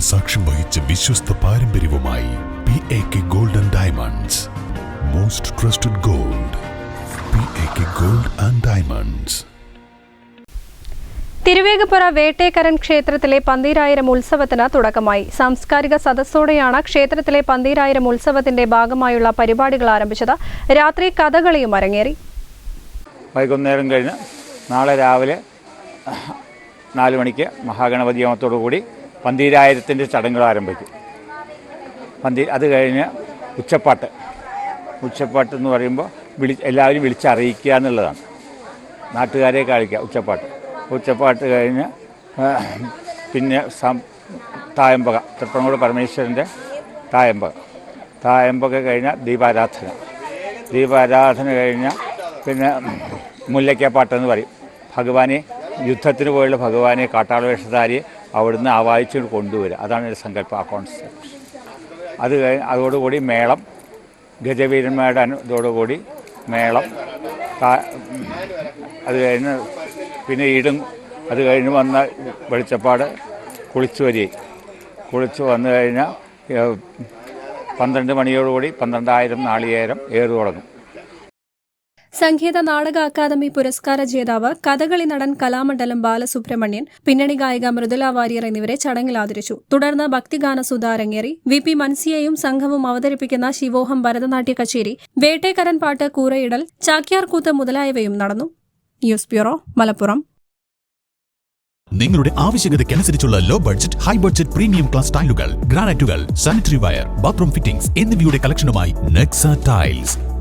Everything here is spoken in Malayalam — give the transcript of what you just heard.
സാക്ഷ്യം വഹിച്ച വിശ്വസ്ത പാരമ്പര്യവുമായി P A K gold and diamonds most trusted gold P A K gold and diamonds Thiruvegappura Vettekkaran ക്ഷേത്രത്തിലെ പന്തീരായിരം ഉത്സവത്തിന് തുടക്കമായി. സാംസ്കാരിക സദസ്സോടെയാണ് ക്ഷേത്രത്തിലെ പന്തീരായിരം ഉത്സവത്തിന്റെ ഭാഗമായുള്ള പരിപാടികൾ ആരംഭിച്ചത്. രാത്രി കഥകളിയും അരങ്ങേറി. വൈകുന്നേരം കഴിഞ്ഞ് നാളെ രാവിലെ നാല് മണിക്ക് മഹാഗണപതി കൂടി പന്തീരായിരത്തിന്റെ ചടങ്ങുകൾ ആരംഭിക്കും. പന്തി അത് കഴിഞ്ഞ് ഉച്ചപ്പാട്ട്. ഉച്ചപ്പാട്ട് എന്ന് പറയുമ്പോൾ വിളി എല്ലാവരും വിളിച്ചറിയിക്കുക എന്നുള്ളതാണ്. നാട്ടുകാരെ കാണിക്കുക ഉച്ചപ്പാട്ട്. ഉച്ചപ്പാട്ട് കഴിഞ്ഞ് പിന്നെ സം തായമ്പക. തൃപ്പങ്ങോട് പരമേശ്വരന്റെ തായമ്പക. തായമ്പക കഴിഞ്ഞ ദീപാരാധന. ദീപാരാധന കഴിഞ്ഞ പിന്നെ മുല്ലയ്ക്കപ്പാട്ടെന്ന് പറയും. ഭഗവാനെ യുദ്ധത്തിന് പോയുള്ള ഭഗവാനെ കാട്ടാളവേഷധാരിയെ അവിടുന്ന് ആ വായിച്ചു കൊണ്ടുവരിക. അതാണ് എന്റെ സങ്കല്പം ആ കോൺസെപ്റ്റ് അത് കഴിഞ്ഞ് അതോടുകൂടി മേളം ഗജവീരന്മാരുടെ ഇതോടുകൂടി മേളം അത് കഴിഞ്ഞ് പിന്നെ ഈടും അത് കഴിഞ്ഞ് വന്ന വെളിച്ചപ്പാട് കുളിച്ചു വരി കുളിച്ചു വന്നു കഴിഞ്ഞാൽ പന്ത്രണ്ട് മണിയോടുകൂടി പന്ത്രണ്ടായിരം നാളികേരം ഏറു തുടങ്ങും സംഗീത നാടക അക്കാദമി പുരസ്കാര ജേതാവ് കഥകളി നടൻ കലാമണ്ഡലം ബാലസുബ്രഹ്മണ്യൻ പിന്നണി ഗായിക മൃദുല വാര്യർ എന്നിവരെ ചടങ്ങിൽ ആദരിച്ചു. തുടർന്ന് ഭക്തിഗാന സുതാരങ്ങേറി വി. പി. മൻസിയെയും സംഘവും അവതരിപ്പിക്കുന്ന ശിവോഹം ഭരതനാട്യ കച്ചേരി വേട്ടേക്കരൻ പാട്ട് കൂറയിടൽ ചാക്യാർകൂത്ത് മുതലായവയും നടന്നു. News bureau Malappuram. നിങ്ങളുടെ ആവശ്യകതയ്ക്കനുസരിച്ചുള്ള low budget high budget premium class ടൈലുകൾ ഗ്രാനൈറ്റുകൾ സാനിറ്ററി വയർ ബാത്റൂം ഫിറ്റിംഗ്സ് എന്നിവയുടെ കളക്ഷനുമായി Nexa tiles.